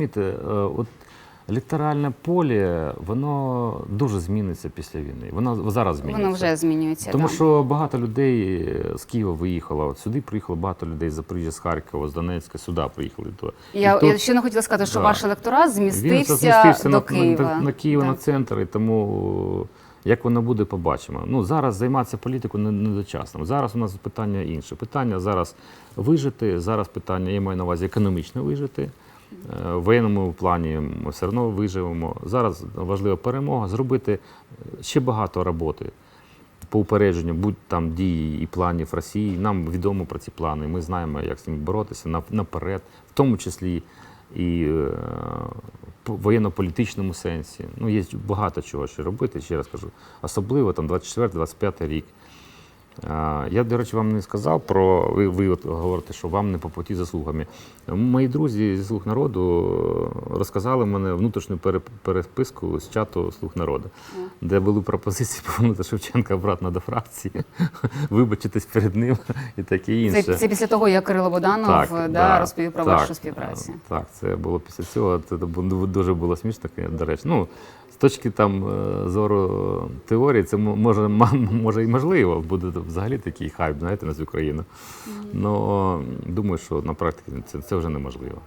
розумієте, е, от електоральне поле, воно дуже зміниться після війни. Воно зараз зміниться. Воно вже змінюється. Тому да. що багато людей е, з Києва виїхало. От сюди приїхало багато людей з Запоріжжя, з Харкова, з Донецька, сюди приїхали. То. Я, тут я ще не хотіла сказати, що Да. ваш електорат він змістився, змістився до на, Києва. на, на Києва, Да. на центр, і тому як воно буде, побачимо. Ну, зараз займатися політикою не, недочасно. Зараз у нас питання інше. Питання зараз вижити, зараз питання, я маю на увазі економічно вижити. Е, В воєнному плані ми все одно виживемо. Зараз важлива перемога, зробити е, ще багато роботи по упередженню, будь там дії і планів Росії. Нам відомо про ці плани. Ми знаємо, як з ними боротися наперед, в тому числі і е, по воєнно-політичному сенсі. Ну, є багато чого ще робити, ще раз кажу. Особливо там 24-25 рік. Я, до речі, вам не сказав про ви, ви от говорите, що вам не по путі заслугами. Мої друзі зі слуг народу е, розказали мене внутрішню пере- переписку з чату слуг народу, де були пропозиції повернути Шевченка обратно до фракції, вибачитись перед ним і таке інше. Це, це після того, як Кирило Боданов да, да, розповів про так, вашу співпрацю. е, Так, це було після цього. Це бу- дуже було смішно, до речі. Ну, з точки там е, зору теорії, це мо- може, може і можливо, буде взагалі такий хайп, знаєте, на цю країну. Ну, думаю, що на практиці це, це вже неможливо.